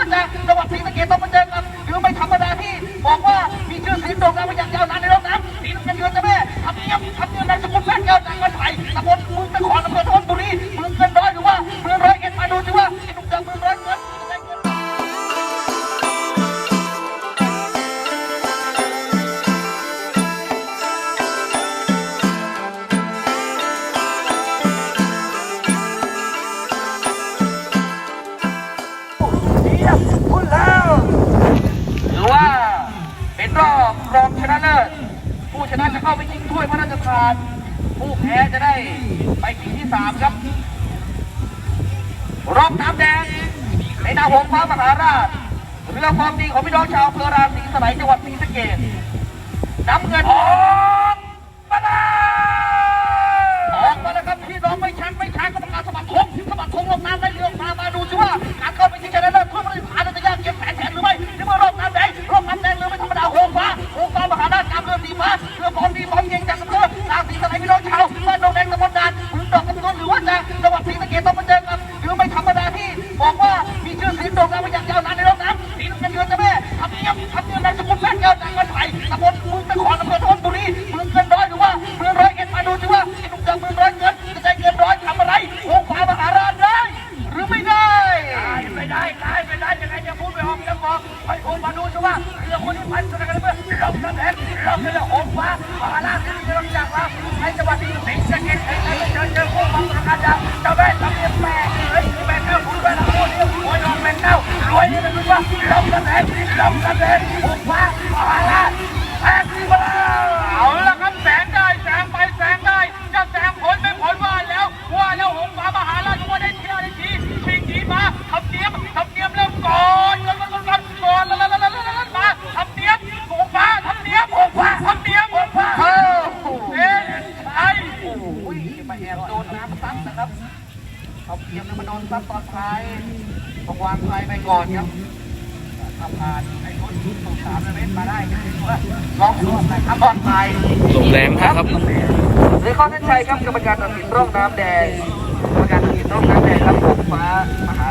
ว่าจะจังหวัดศรีสะเกษต้องมาเจอกับหรือไม่ธรรมดาที่บอกว่ามีชื่อเสียงโด่งดังมาอย่างยาวนานในโลกน้ำสีน้ำเงินเดือนจะแม่ทำเนียบทำเนียบนามสกุลแฟนเกิดจากกันไผ่ตำบลเมืองนครอ รอบรองชนะเลิศผู้ชนะจะเข้าไปชิงถ้วยพระราชทาน ผู้แพ้จะได้ไปชิงที่สามครับ รอบน้ำแดงในนามหงพระมหาราชเรือความดีของพี่น้องชาวอำเภอราศีสไลยจังหวัดศรีสะเกษน้ำเงิน เรือความดีความเย็นจากอำเภอราศีสไลยพี่น้องชาวบ้านดงแดงตำบลด่านถึงดอกกระตุ้นหรือว่าจะจังหวัดศรีสะเกษต้องมาเจอกับหรือไม่ธรรมดาที่บอกว่ามีชื่อเสียงโด่งดังมาอย่างยาวนานในโลกน้ำสีน้ำเงินเดือนจะแม่ทำเนียบทำเนียบนามสกุลแฟนเกิดจากกันไผ่ตำบลเมืองนครอำเภอธนบุรีเมืองเกินร้อยหรือว่าเมืองร้อยเอ็ดมาดูสิว่าไอ้หนุ่มจากเมืองร้อยเกินจะได้เกินร้อยทำอะไรวงฟ้ามหาราชได้หรือไม่ได้ได้ไม่ได้ได้ไม่ได้ยังไงจะพูดไม่ออกจะบอกไปโอมาดูสิว่าเรือคนนี้พันกันกันเมื่อ น้ำโอ้ฟ้ามหาราชที่จะรับจากว่าให้จังหวัดศรีสะเกษให้เจอเจอคู่บังประกาศจาวเจ้าแม่ทำเนียบแม่เฮ้ยแม่เจ้าคุณแม่ละคนเดียวโอ้ยลมแม่เน่ารวยนี่นะคุณว่าลมกระแดงลมกระแดงโอ้ฟ้าชแพ้ที่มาแล้ว เอาละครับแสงได้แสงไปแสงได้จะแสงผลไม่ผลว่าแล้ว ว่าแล้วหงฟ้ามหาราชว่าได้เที่ยวได้ทีชิงทีมาทำเนียมทำเนียมเริ่มก่อนก่อนก่อนก่อนก่อนแล้วแล้วแล้วแล้วมาทำเนียมหงฟ้าทำเนียมหงฟ้าทำเนียมหงฟ้าเฮ้เอ๊ะไอ้โอ้ยมาแอบโดนน้ำซัดนะครับ ทำเนียมเนี่ยมาโดนซัดตอนท้ายต้องวางไฟไปก่อนครับทำผ่านไอ้คนที่ถูกสามเมตรมาได้ก็ถือว่าลองร่วมนะครับบอลไปลมแรงมากครับหรือข้อเส้นชัยครับกรรมการตัดสินร่องน้ำแดงกรรมการตัดสินร่องน้ำแดงครับผมฟ้ามหา